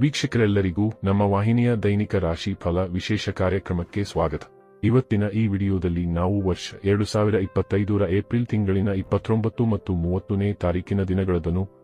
ವೀಕ್ಷಕರೆಲ್ಲರಿಗೂ ನಮ್ಮ ವಾಹಿನಿಯ ದೈನಿಕ ರಾಶಿ ಫಲ ವಿಶೇಷ ಕಾರ್ಯಕ್ರಮಕ್ಕೆ ಸ್ವಾಗತ. ಇವತ್ತಿನ ಈ ವಿಡಿಯೋದಲ್ಲಿ ನಾವು ವರ್ಷ ಎರಡು ಸಾವಿರ ಇಪ್ಪತ್ತೈದರ ಏಪ್ರಿಲ್ ತಿಂಗಳಿನ ಇಪ್ಪತ್ತೊಂಬತ್ತು ಮತ್ತು ಮೂವತ್ತನೇ ತಾರೀಕಿನ ದಿನಗಳದನು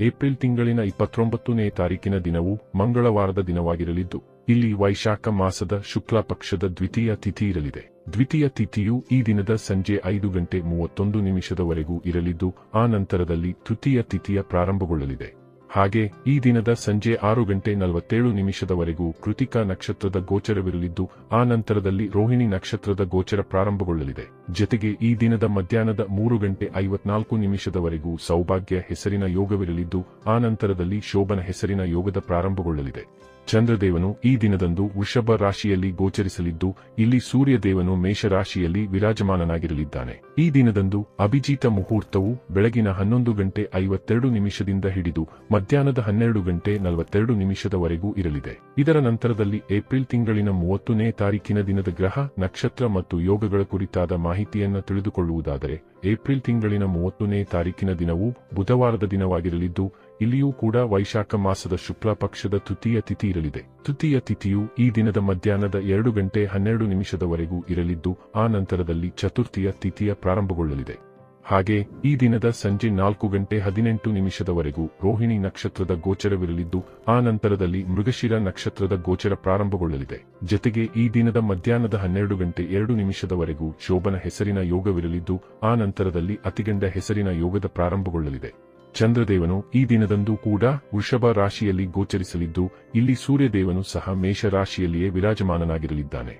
ಏಪ್ರಿಲ್ ತಿಂಗಳಿನ ಇಪ್ಪತ್ತೊಂಬತ್ತನೇ ತಾರೀಕಿನ ದಿನವು ಮಂಗಳವಾರದ ದಿನವಾಗಿರಲಿದ್ದು, ಇಲ್ಲಿ ವೈಶಾಖ ಮಾಸದ ಶುಕ್ಲ ಪಕ್ಷದ ದ್ವಿತೀಯ ತಿಥಿ ಇರಲಿದೆ. ದ್ವಿತೀಯ ತಿಥಿಯು ಈ ದಿನದ ಸಂಜೆ ಐದು ಗಂಟೆ ಮೂವತ್ತೊಂದು ನಿಮಿಷದವರೆಗೂ ಇರಲಿದ್ದು, ಆ ನಂತರದಲ್ಲಿ ತೃತೀಯ ತಿಥಿಯ ಪ್ರಾರಂಭಗೊಳ್ಳಲಿದೆ. ಹಾಗೆ, ಈ ದಿನದ ಸಂಜೆ ಆರು ಗಂಟೆ ನಲವತ್ತೇಳು ನಿಮಿಷದವರೆಗೂ ಕೃತಿಕಾ ನಕ್ಷತ್ರದ ಗೋಚರವಿರಲಿದ್ದು, ಆ ನಂತರದಲ್ಲಿ ರೋಹಿಣಿ ನಕ್ಷತ್ರದ ಗೋಚರ ಪ್ರಾರಂಭಗೊಳ್ಳಲಿದೆ. ಜೊತೆಗೆ ಈ ದಿನದ ಮಧ್ಯಾಹ್ನದ ಮೂರು ಗಂಟೆ ಐವತ್ನಾಲ್ಕು ನಿಮಿಷದವರೆಗೂ ಸೌಭಾಗ್ಯ ಹೆಸರಿನ ಯೋಗವಿರಲಿದ್ದು, ಆ ನಂತರದಲ್ಲಿ ಶೋಭನ ಹೆಸರಿನ ಯೋಗದ ಪ್ರಾರಂಭಗೊಳ್ಳಲಿದೆ. ಚಂದ್ರದೇವನು ಈ ದಿನದಂದು ವೃಷಭ ರಾಶಿಯಲ್ಲಿ ಗೋಚರಿಸಲಿದ್ದು, ಇಲ್ಲಿ ಸೂರ್ಯದೇವನು ಮೇಷರಾಶಿಯಲ್ಲಿ ವಿರಾಜಮಾನನಾಗಿರಲಿದ್ದಾನೆ. ಈ ದಿನದಂದು ಅಭಿಜಿತ ಮುಹೂರ್ತವು ಬೆಳಗಿನ ಹನ್ನೊಂದು ಗಂಟೆ ಐವತ್ತೆರಡು ನಿಮಿಷದಿಂದ ಹಿಡಿದು, ಮಧ್ಯಾಹ್ನದ ಹನ್ನೆರಡು ಗಂಟೆ ನಲವತ್ತೆರಡು ನಿಮಿಷದವರೆಗೂ ಇರಲಿದೆ. ಇದರ ನಂತರದಲ್ಲಿ ಏಪ್ರಿಲ್ ತಿಂಗಳಿನ ಮೂವತ್ತನೇ ತಾರೀಕಿನ ದಿನದ ಗ್ರಹ, ನಕ್ಷತ್ರ ಮತ್ತು ಯೋಗಗಳ ಕುರಿತಾದ ಮಾಹಿತಿಯನ್ನು ತಿಳಿದುಕೊಳ್ಳುವುದಾದರೆ, ಏಪ್ರಿಲ್ ತಿಂಗಳಿನ ಮೂವತ್ತನೇ ತಾರೀಕಿನ ದಿನವು ಬುಧವಾರದ ದಿನವಾಗಿರಲಿದ್ದು ಇಲ್ಲಿಯೂ ಕೂಡ ವೈಶಾಖ ಮಾಸದ ಶುಕ್ಲ ಪಕ್ಷದ ತೃತೀಯ ತಿಥಿ ಇರಲಿದೆ. ತೃತೀಯ ತಿಥಿಯು ಈ ದಿನದ ಮಧ್ಯಾಹ್ನದ ಎರಡು ಗಂಟೆ ಹನ್ನೆರಡು ನಿಮಿಷದವರೆಗೂ ಇರಲಿದ್ದು, ಆ ನಂತರದಲ್ಲಿ ಚತುರ್ಥಿಯ ತಿಥಿಯ ಪ್ರಾರಂಭಗೊಳ್ಳಲಿದೆ. ಹಾಗೆ, ಈ ದಿನದ ಸಂಜೆ ನಾಲ್ಕು ಗಂಟೆ ಹದಿನೆಂಟು ನಿಮಿಷದವರೆಗೂ ರೋಹಿಣಿ ನಕ್ಷತ್ರದ ಗೋಚರವಿರಲಿದ್ದು, ಆ ನಂತರದಲ್ಲಿ ಮೃಗಶಿರ ನಕ್ಷತ್ರದ ಗೋಚರ ಪ್ರಾರಂಭಗೊಳ್ಳಲಿದೆ. ಜತೆಗೆ ಈ ದಿನದ ಮಧ್ಯಾಹ್ನದ ಹನ್ನೆರಡು ಗಂಟೆ ಎರಡು ನಿಮಿಷದವರೆಗೂ ಶೋಭನ ಹೆಸರಿನ ಯೋಗವಿರಲಿದ್ದು, ಆ ನಂತರದಲ್ಲಿ ಅತಿಗಂಡ ಹೆಸರಿನ ಯೋಗದ ಪ್ರಾರಂಭಗೊಳ್ಳಲಿದೆ. ಚಂದ್ರದೇವನು ಈ ದಿನದಂದು ಕೂಡ ವೃಷಭ ರಾಶಿಯಲ್ಲಿ ಗೋಚರಿಸಲಿದ್ದು, ಇಲ್ಲಿ ಸೂರ್ಯದೇವನು ಸಹ ಮೇಷ ರಾಶಿಯಲ್ಲಿಯೇ ವಿರಾಜಮಾನನಾಗಿರಲಿದ್ದಾನೆ.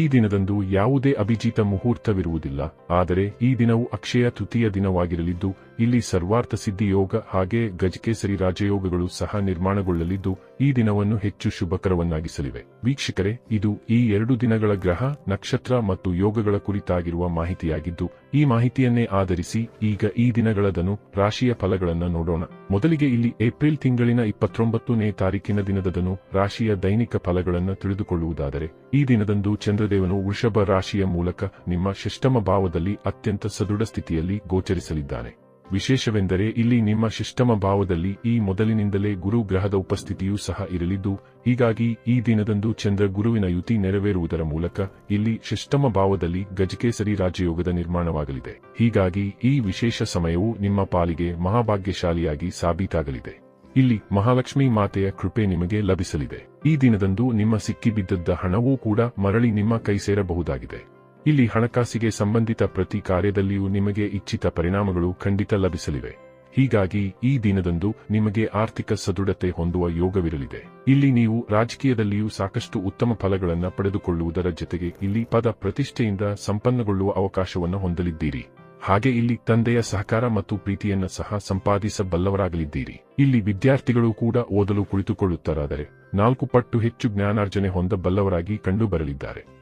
ಈ ದಿನದಂದು ಯಾವುದೇ ಅಭಿಜಿತ ಮುಹೂರ್ತವಿರುವುದಿಲ್ಲ, ಆದರೆ ಈ ದಿನವು ಅಕ್ಷಯ ತೃತೀಯ ದಿನವಾಗಿರಲಿದ್ದು, ಇಲ್ಲಿ ಸರ್ವಾರ್ಥ ಸಿದ್ಧಿ ಯೋಗ ಹಾಗೆ ಗಜಕೇಸರಿ ರಾಜಯೋಗಗಳು ಸಹ ನಿರ್ಮಾಣಗೊಳ್ಳಲಿದ್ದು ಈ ದಿನವನ್ನು ಹೆಚ್ಚು ಶುಭಕರವನ್ನಾಗಿಸಲಿವೆ. ವೀಕ್ಷಕರೇ, ಇದು ಈ ಎರಡು ದಿನಗಳ ಗ್ರಹ, ನಕ್ಷತ್ರ ಮತ್ತು ಯೋಗಗಳ ಕುರಿತಾಗಿರುವ ಮಾಹಿತಿಯಾಗಿದ್ದು, ಈ ಮಾಹಿತಿಯನ್ನೇ ಆಧರಿಸಿ ಈಗ ಈ ದಿನಗಳದನು ರಾಶಿಯ ಫಲಗಳನ್ನು ನೋಡೋಣ. ಮೊದಲಿಗೆ ಇಲ್ಲಿ ಏಪ್ರಿಲ್ ತಿಂಗಳಿನ ಇಪ್ಪತ್ತೊಂಬತ್ತನೇ ತಾರೀಕಿನ ದಿನದದನು ರಾಶಿಯ ದೈನಿಕ ಫಲಗಳನ್ನು ತಿಳಿದುಕೊಳ್ಳುವುದಾದರೆ, ಈ ದಿನದಂದು ಚಂದ್ರದೇವನು ವೃಷಭ ರಾಶಿಯ ಮೂಲಕ ನಿಮ್ಮ ಷಷ್ಟಮ ಭಾವದಲ್ಲಿ ಅತ್ಯಂತ ಸದೃಢ ಸ್ಥಿತಿಯಲ್ಲಿ ಗೋಚರಿಸಲಿದ್ದಾನೆ. ವಿಶೇಷವೆಂದರೆ ಇಲ್ಲಿ ನಿಮ್ಮ ಶಿಷ್ಟಮ ಭಾವದಲ್ಲಿ ಈ ಮೊದಲಿನಿಂದಲೇ ಗುರು ಗ್ರಹದ ಉಪಸ್ಥಿತಿಯೂ ಸಹ ಇರಲಿದ್ದು, ಹೀಗಾಗಿ ಈ ದಿನದಂದು ಚಂದ್ರ ಗುರುವಿನ ಯುತಿ ನೆರವೇರುವುದರ ಮೂಲಕ ಇಲ್ಲಿ ಶಿಷ್ಟಮ ಭಾವದಲ್ಲಿ ಗಜಕೇಸರಿ ರಾಜಯೋಗದ ನಿರ್ಮಾಣವಾಗಲಿದೆ. ಹೀಗಾಗಿ ಈ ವಿಶೇಷ ಸಮಯವು ನಿಮ್ಮ ಪಾಲಿಗೆ ಮಹಾಭಾಗ್ಯಶಾಲಿಯಾಗಿ ಸಾಬೀತಾಗಲಿದೆ. ಇಲ್ಲಿ ಮಹಾಲಕ್ಷ್ಮಿ ಮಾತೆಯ ಕೃಪೆ ನಿಮಗೆ ಲಭಿಸಲಿದೆ. ಈ ದಿನದಂದು ನಿಮ್ಮ ಸಿಕ್ಕಿಬಿದ್ದದ್ದ ಹಣವೂ ಕೂಡ ಮರಳಿ ನಿಮ್ಮ ಕೈ ಸೇರಬಹುದಾಗಿದೆ ಇಲ್ಲಿ ಹಣಕಾಸಿಗೆ ಸಂಬಂಧಿತ ಪ್ರತಿ ಕಾರ್ಯದಲ್ಲಿಯೂ ನಿಮಗೆ ಇಚ್ಛಿತ ಪರಿಣಾಮಗಳು ಖಂಡಿತ ಲಭಿಸಲಿವೆ. ಹೀಗಾಗಿ ಈ ದಿನದಂದು ನಿಮಗೆ ಆರ್ಥಿಕ ಸದೃಢತೆ ಹೊಂದುವ ಯೋಗವಿರಲಿದೆ. ಇಲ್ಲಿ ನೀವು ರಾಜಕೀಯದಲ್ಲಿಯೂ ಸಾಕಷ್ಟು ಉತ್ತಮ ಫಲಗಳನ್ನು ಪಡೆದುಕೊಳ್ಳುವುದರ ಜೊತೆಗೆ ಇಲ್ಲಿ ಪದ ಪ್ರತಿಷ್ಠೆಯಿಂದ ಸಂಪನ್ನಗೊಳ್ಳುವ ಅವಕಾಶವನ್ನು ಹೊಂದಲಿದ್ದೀರಿ. ಹಾಗೆ ಇಲ್ಲಿ ತಂದೆಯ ಸಹಕಾರ ಮತ್ತು ಪ್ರೀತಿಯನ್ನು ಸಹ ಸಂಪಾದಿಸಬಲ್ಲವರಾಗಲಿದ್ದೀರಿ. ಇಲ್ಲಿ ವಿದ್ಯಾರ್ಥಿಗಳು ಕೂಡ ಓದಲು ಕುಳಿತುಕೊಳ್ಳುತ್ತಾರಾದರೆ ನಾಲ್ಕು ಪಟ್ಟು ಹೆಚ್ಚು ಜ್ಞಾನಾರ್ಜನೆ ಹೊಂದಬಲ್ಲವರಾಗಿ ಕಂಡುಬರಲಿದ್ದಾರೆ.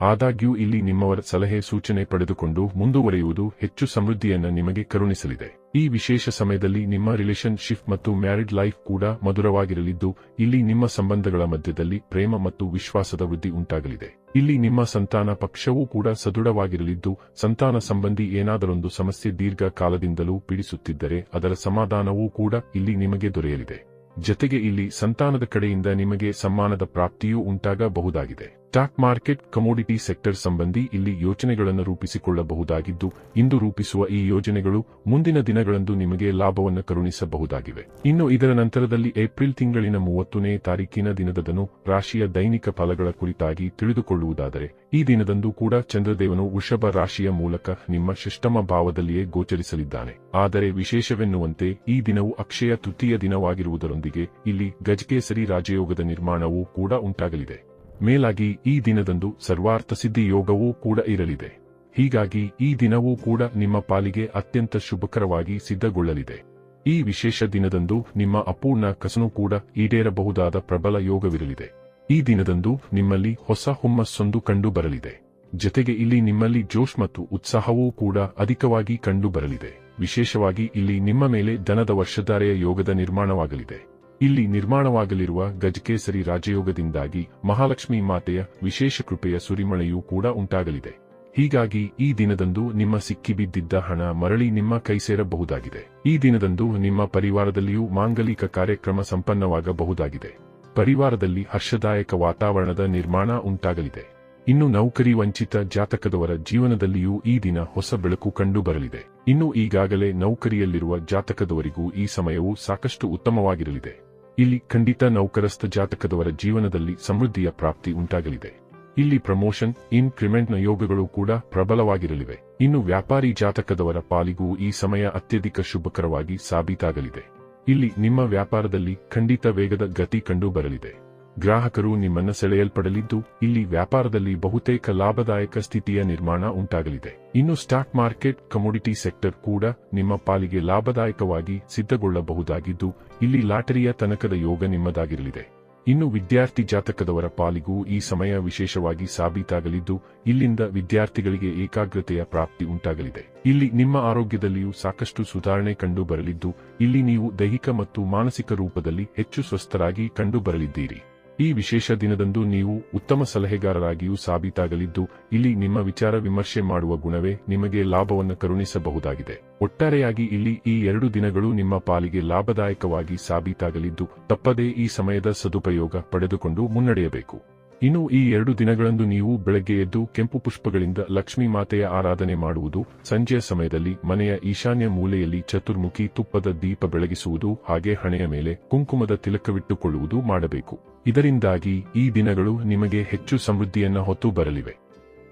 ಆದಾಗ್ಯೂ ಇಲ್ಲಿ ನಿಮ್ಮವರ ಸಲಹೆ ಸೂಚನೆ ಪಡೆದುಕೊಂಡು ಮುಂದುವರೆಯುವುದು ಹೆಚ್ಚು ಸಮೃದ್ಧಿಯನ್ನು ನಿಮಗೆ ಕರುಣಿಸಲಿದೆ. ಈ ವಿಶೇಷ ಸಮಯದಲ್ಲಿ ನಿಮ್ಮ ರಿಲೇಶನ್ಶಿಪ್ ಮತ್ತು ಮ್ಯಾರಿಡ್ ಲೈಫ್ ಕೂಡ ಮಧುರವಾಗಿರಲಿದ್ದು, ಇಲ್ಲಿ ನಿಮ್ಮ ಸಂಬಂಧಗಳ ಮಧ್ಯದಲ್ಲಿ ಪ್ರೇಮ ಮತ್ತು ವಿಶ್ವಾಸದ ವೃದ್ಧಿ ಉಂಟಾಗಲಿದೆ. ಇಲ್ಲಿ ನಿಮ್ಮ ಸಂತಾನ ಪಕ್ಷವೂ ಕೂಡ ಸದೃಢವಾಗಿರಲಿದ್ದು, ಸಂತಾನ ಸಂಬಂಧಿ ಏನಾದರೊಂದು ಸಮಸ್ಯೆ ದೀರ್ಘ ಕಾಲದಿಂದಲೂ ಪೀಡಿಸುತ್ತಿದ್ದರೆ ಅದರ ಸಮಾಧಾನವೂ ಕೂಡ ಇಲ್ಲಿ ನಿಮಗೆ ದೊರೆಯಲಿದೆ. ಜತೆಗೆ ಇಲ್ಲಿ ಸಂತಾನದ ಕಡೆಯಿಂದ ನಿಮಗೆ ಸಮ್ಮಾನದ ಪ್ರಾಪ್ತಿಯೂ ಉಂಟಾಗಬಹುದಾಗಿದೆ. ಸ್ಟಾಕ್ ಮಾರ್ಕೆಟ್ ಕಮೋಡಿಟಿ ಸೆಕ್ಟರ್ ಸಂಬಂಧಿ ಇಲ್ಲಿ ಯೋಜನೆಗಳನ್ನು ರೂಪಿಸಿಕೊಳ್ಳಬಹುದಾಗಿದ್ದು, ಇಂದು ರೂಪಿಸುವ ಈ ಯೋಜನೆಗಳು ಮುಂದಿನ ದಿನಗಳಂದು ನಿಮಗೆ ಲಾಭವನ್ನು ಕರುಣಿಸಬಹುದಾಗಿವೆ. ಇನ್ನು ಇದರ ನಂತರದಲ್ಲಿ ಏಪ್ರಿಲ್ ತಿಂಗಳಿನ ಮೂವತ್ತನೇ ತಾರೀಕಿನ ದಿನದದನು ರಾಶಿಯ ದೈನಿಕ ಫಲಗಳ ಕುರಿತಾಗಿ ತಿಳಿದುಕೊಳ್ಳುವುದಾದರೆ, ಈ ದಿನದಂದು ಕೂಡ ಚಂದ್ರದೇವನು ವೃಷಭ ರಾಶಿಯ ಮೂಲಕ ನಿಮ್ಮ ಶಿಷ್ಟಮ ಭಾವದಲ್ಲಿಯೇ ಗೋಚರಿಸಲಿದ್ದಾನೆ. ಆದರೆ ವಿಶೇಷವೆನ್ನುವಂತೆ ಈ ದಿನವು ಅಕ್ಷಯ ತೃತೀಯ ದಿನವಾಗಿರುವುದರೊಂದಿಗೆ ಇಲ್ಲಿ ಗಜಕೇಸರಿ ರಾಜಯೋಗದ ನಿರ್ಮಾಣವೂ ಕೂಡ ಉಂಟಾಗಲಿದೆ. ಮೇಲಾಗಿ ಈ ದಿನದಂದು ಸರ್ವಾರ್ಥ ಸಿದ್ಧಿ ಯೋಗವೂ ಕೂಡ ಇರಲಿದೆ. ಹೀಗಾಗಿ ಈ ದಿನವೂ ಕೂಡ ನಿಮ್ಮ ಪಾಲಿಗೆ ಅತ್ಯಂತ ಶುಭಕರವಾಗಿ ಸಿದ್ಧಗೊಳ್ಳಲಿದೆ. ಈ ವಿಶೇಷ ದಿನದಂದು ನಿಮ್ಮ ಅಪೂರ್ಣ ಕಸನು ಕೂಡ ಈಡೇರಬಹುದಾದ ಪ್ರಬಲ ಯೋಗವಿರಲಿದೆ. ಈ ದಿನದಂದು ನಿಮ್ಮಲ್ಲಿ ಹೊಸ ಹುಮ್ಮಸ್ಸೊಂದು ಕಂಡು ಬರಲಿದೆ. ಜತೆಗೆ ಇಲ್ಲಿ ನಿಮ್ಮಲ್ಲಿ ಜೋಶ್ ಮತ್ತು ಉತ್ಸಾಹವೂ ಕೂಡ ಅಧಿಕವಾಗಿ ಕಂಡು ಬರಲಿದೆ. ವಿಶೇಷವಾಗಿ ಇಲ್ಲಿ ನಿಮ್ಮ ಮೇಲೆ ದನದ ವರ್ಷಧಾರೆಯ ಯೋಗದ ನಿರ್ಮಾಣವಾಗಲಿದೆ. ಇಲ್ಲಿ ನಿರ್ಮಾಣವಾಗಲಿರುವ ಗಜಕೇಸರಿ ರಾಜಯೋಗದಿಂದಾಗಿ ಮಹಾಲಕ್ಷ್ಮಿ ಮಾತೆಯ ವಿಶೇಷ ಕೃಪೆಯ ಸುರಿಮಳೆಯೂ ಕೂಡ ಉಂಟಾಗಲಿದೆ. ಹೀಗಾಗಿ ಈ ದಿನದಂದು ನಿಮ್ಮ ಸಿಕ್ಕಿಬಿದ್ದಿದ್ದ ಹಣ ಮರಳಿ ನಿಮ್ಮ ಕೈ ಸೇರಬಹುದಾಗಿದೆ. ಈ ದಿನದಂದು ನಿಮ್ಮ ಪರಿವಾರದಲ್ಲಿಯೂ ಮಾಂಗಲಿಕ ಕಾರ್ಯಕ್ರಮ ಸಂಪನ್ನವಾಗಬಹುದಾಗಿದೆ. ಪರಿವಾರದಲ್ಲಿ ಹರ್ಷದಾಯಕ ವಾತಾವರಣದ ನಿರ್ಮಾಣ ಉಂಟಾಗಲಿದೆ. ಇನ್ನು ನೌಕರಿ ವಂಚಿತ ಜಾತಕದವರ ಜೀವನದಲ್ಲಿಯೂ ಈ ದಿನ ಹೊಸ ಬೆಳಕು ಕಂಡುಬರಲಿದೆ. ಇನ್ನು ಈಗಾಗಲೇ ನೌಕರಿಯಲ್ಲಿರುವ ಜಾತಕದವರಿಗೂ ಈ ಸಮಯವು ಸಾಕಷ್ಟು ಉತ್ತಮವಾಗಿರಲಿದೆ. ಇಲ್ಲಿ ಖಂಡಿತ ನೌಕರಸ್ಥ ಜಾತಕದವರ ಜೀವನದಲ್ಲಿ ಸಮೃದ್ಧಿಯ ಪ್ರಾಪ್ತಿ ಉಂಟಾಗಲಿದೆ. ಇಲ್ಲಿ ಪ್ರಮೋಷನ್ ಇನ್ಕ್ರಿಮೆಂಟ್ನ ಯೋಗಗಳು ಕೂಡ ಪ್ರಬಲವಾಗಿರಲಿವೆ. ಇನ್ನು ವ್ಯಾಪಾರಿ ಜಾತಕದವರ ಪಾಲಿಗೂ ಈ ಸಮಯ ಅತ್ಯಧಿಕ ಶುಭಕರವಾಗಿ ಸಾಬೀತಾಗಲಿದೆ. ಇಲ್ಲಿ ನಿಮ್ಮ ವ್ಯಾಪಾರದಲ್ಲಿ ಖಂಡಿತ ವೇಗದ ಗತಿ ಕಂಡು ಬರಲಿದೆ ಗ್ರಾಹಕರು ನಿಮ್ಮನ್ನು ಸೆಳೆಯಲ್ಪಡಲಿದ್ದು, ಇಲ್ಲಿ ವ್ಯಾಪಾರದಲ್ಲಿ ಬಹುತೇಕ ಲಾಭದಾಯಕ ಸ್ಥಿತಿಯ ನಿರ್ಮಾಣ ಉಂಟಾಗಲಿದೆ. ಇನ್ನು ಸ್ಟಾಕ್ ಮಾರ್ಕೆಟ್, ಕಮೋಡಿಟಿ ಸೆಕ್ಟರ್ ಕೂಡ ನಿಮ್ಮ ಪಾಲಿಗೆ ಲಾಭದಾಯಕವಾಗಿ ಸಿದ್ಧಗೊಳ್ಳಬಹುದಾಗಿದ್ದು, ಇಲ್ಲಿ ಲಾಟರಿಯ ತನಕದ ಯೋಗ ನಿಮ್ಮದಾಗಿರಲಿದೆ. ಇನ್ನು ವಿದ್ಯಾರ್ಥಿ ಜಾತಕದವರ ಪಾಲಿಗೂ ಈ ಸಮಯ ವಿಶೇಷವಾಗಿ ಸಾಬೀತಾಗಲಿದ್ದು, ಇಲ್ಲಿಂದ ವಿದ್ಯಾರ್ಥಿಗಳಿಗೆ ಏಕಾಗ್ರತೆಯ ಪ್ರಾಪ್ತಿ ಉಂಟಾಗಲಿದೆ. ಇಲ್ಲಿ ನಿಮ್ಮ ಆರೋಗ್ಯದಲ್ಲಿಯೂ ಸಾಕಷ್ಟು ಸುಧಾರಣೆ ಕಂಡು ಬರಲಿದ್ದು ಇಲ್ಲಿ ನೀವು ದೈಹಿಕ ಮತ್ತು ಮಾನಸಿಕ ರೂಪದಲ್ಲಿ ಹೆಚ್ಚು ಸ್ವಸ್ಥರಾಗಿ ಕಂಡು ಬರಲಿದ್ದೀರಿ ಈ ವಿಶೇಷ ದಿನದಂದು ನೀವು ಉತ್ತಮ ಸಲಹೆಗಾರರಾಗಿಯೂ ಸಾಬೀತಾಗಲಿದ್ದು, ಇಲ್ಲಿ ನಿಮ್ಮ ವಿಚಾರ ವಿಮರ್ಶೆ ಮಾಡುವ ಗುಣವೇ ನಿಮಗೆ ಲಾಭವನ್ನು ಕರುಣಿಸಬಹುದಾಗಿದೆ. ಒಟ್ಟಾರೆಯಾಗಿ ಇಲ್ಲಿ ಈ ಎರಡು ದಿನಗಳು ನಿಮ್ಮ ಪಾಲಿಗೆ ಲಾಭದಾಯಕವಾಗಿ ಸಾಬೀತಾಗಲಿದ್ದು, ತಪ್ಪದೇ ಈ ಸಮಯದ ಸದುಪಯೋಗ ಪಡೆದುಕೊಂಡು ಮುನ್ನಡೆಯಬೇಕು. ಇನ್ನು ಈ ಎರಡು ದಿನಗಳಂದು ನೀವು ಬೆಳಗ್ಗೆ ಎದ್ದು ಕೆಂಪು ಪುಷ್ಪಗಳಿಂದ ಲಕ್ಷ್ಮೀ ಮಾತೆಯ ಆರಾಧನೆ ಮಾಡುವುದು, ಸಂಜೆಯ ಸಮಯದಲ್ಲಿ ಮನೆಯ ಈಶಾನ್ಯ ಮೂಲೆಯಲ್ಲಿ ಚತುರ್ಮುಖಿ ತುಪ್ಪದ ದೀಪ ಬೆಳಗಿಸುವುದು ಹಾಗೆ ಹಣೆಯ ಮೇಲೆ ಕುಂಕುಮದ ತಿಲಕವಿಟ್ಟುಕೊಳ್ಳುವುದು ಮಾಡಬೇಕು. ಇದರಿಂದಾಗಿ ಈ ದಿನಗಳು ನಿಮಗೆ ಹೆಚ್ಚು ಸಮೃದ್ಧಿಯನ್ನ ಹೊತ್ತು ಬರಲಿವೆ.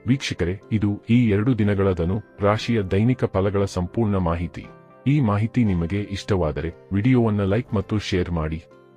ವೀಕ್ಷಕರೇ, ಇದು ಈ ಎರಡು ದಿನಗಳದನು ರಾಶಿಯ ದೈನಿಕ ಫಲಗಳ ಸಂಪೂರ್ಣ ಮಾಹಿತಿ. ಈ ಮಾಹಿತಿ ನಿಮಗೆ ಇಷ್ಟವಾದರೆ ವಿಡಿಯೋವನ್ನು ಲೈಕ್ ಮತ್ತು ಶೇರ್ ಮಾಡಿ.